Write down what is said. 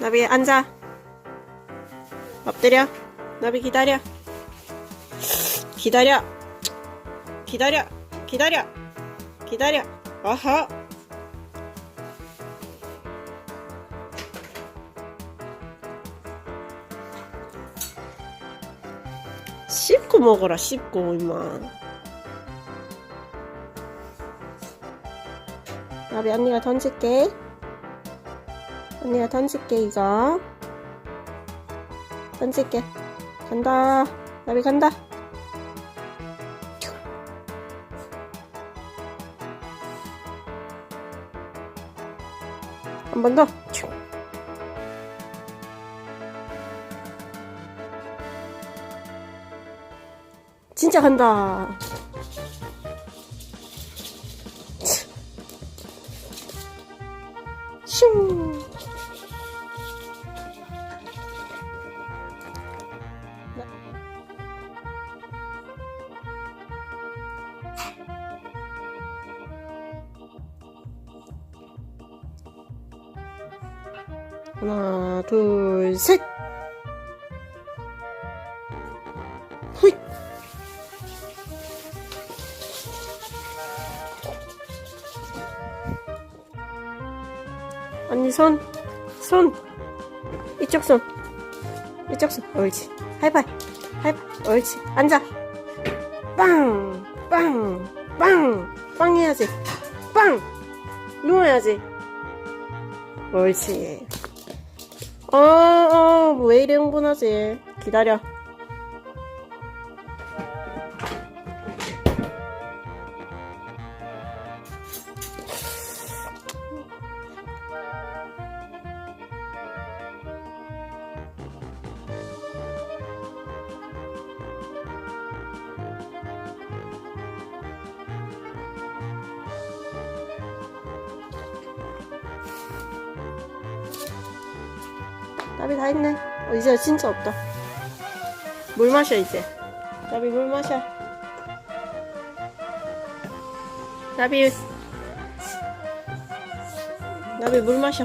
나비 앉아. 엎드려. 나비 기다려. 기다려. 기다려. 기다려. 기다려. 어허. 씹고 먹어라, 씹고, 임마. 나비 언니가 던질게. 언니가 던질게, 이거. 던질게. 간다. 나비 간다. 한 번 더. 진짜 간다. 슝. 하나, 둘, 셋. 후잇. 언니 손, 손. 이쪽 손. 이쪽 손. 옳지. 하이파이. 하이파이. 옳지. 앉아. 빵, 빵, 빵. 빵 해야지. 빵. 누워야지. 옳지. 어, 어, 왜 이래 흥분하지? 기다려. 나비 다 했네. 어, 이제 진짜 없다. 물 마셔, 이제. 나비 물 마셔. 나비. 나비 물 마셔.